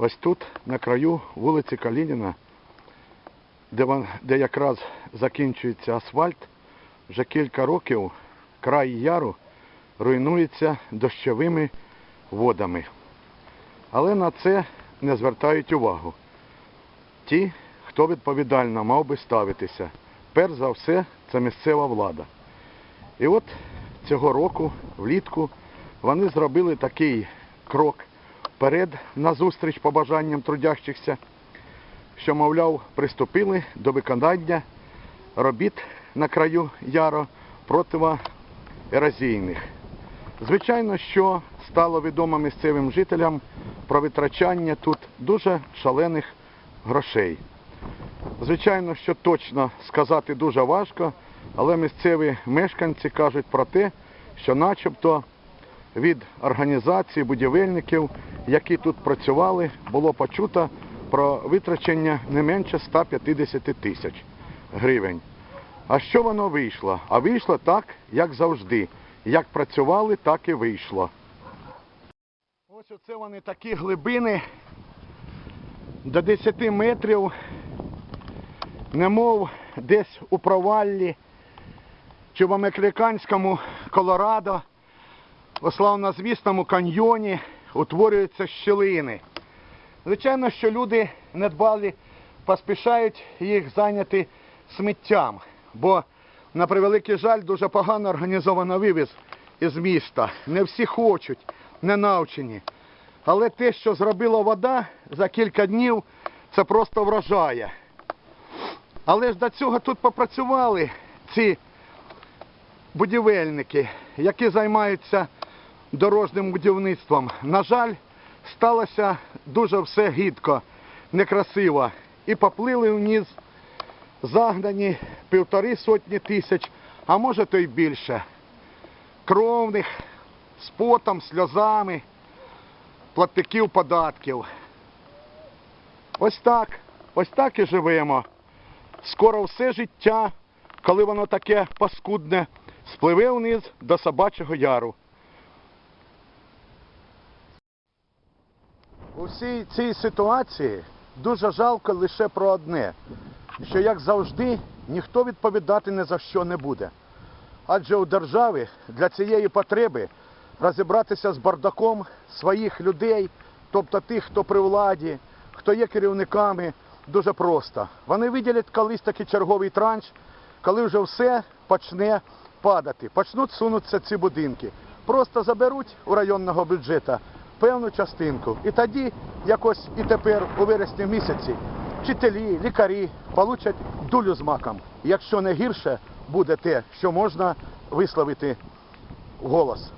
Ось тут, на краю вулиці Калініна, де, вон- де якраз закінчується асфальт, вже кілька років край яру руйнується дощовими водами. Але на це не звертають увагу. Ті, хто відповідально мав би ставитися, перш за все, це місцева влада. І от цього року, влітку, вони зробили такий крок вперед назустріч побажанням трудящихся, що, мовляв, приступили до виконання робіт на краю яро противоразійних. Звичайно, що стало відомо місцевим жителям про витрачання тут дуже шалених грошей. Звичайно, що точно сказати дуже важко, але місцеві мешканці кажуть про те, що начебто від організації будівельників, які тут працювали, було почуто про витрачення не менше 150 тисяч гривень. А що воно вийшло? А вийшло так, як завжди. Як працювали, так і вийшло. Ось оце вони такі глибини до 10 метрів, немов десь у проваллі чи в американському Колорадо, у славнозвісному каньйоні утворюються щілини. Звичайно, що люди недбалі поспішають їх зайняти сміттям, бо, на превеликий жаль, дуже погано організовано вивіз із міста. Не всі хочуть, не навчені. Але те, що зробила вода за кілька днів, це просто вражає. Але ж до цього тут попрацювали ці будівельники, які займаються дорожнім будівництвом. На жаль, сталося дуже все гідко, некрасиво. І поплили вниз загнані півтори сотні тисяч, а може то й більше. Кровних, з потом, сльозами, платників податків. Ось так, ось так і живемо. Скоро все життя, коли воно таке паскудне, спливе вниз до собачого яру. У всій цій ситуації дуже жалко лише про одне, що, як завжди, ніхто відповідати ні за що не буде. Адже у держави для цієї потреби розібратися з бардаком своїх людей, тобто тих, хто при владі, хто є керівниками, дуже просто. Вони виділять колись такий черговий транш, коли вже все почне падати. Почнуть сунутися ці будинки. Просто заберуть у районного бюджету певну частинку. І тоді, якось і тепер, у вересні місяці, вчителі, лікарі получать дулю з маком. Якщо не гірше буде те, що можна висловити голос.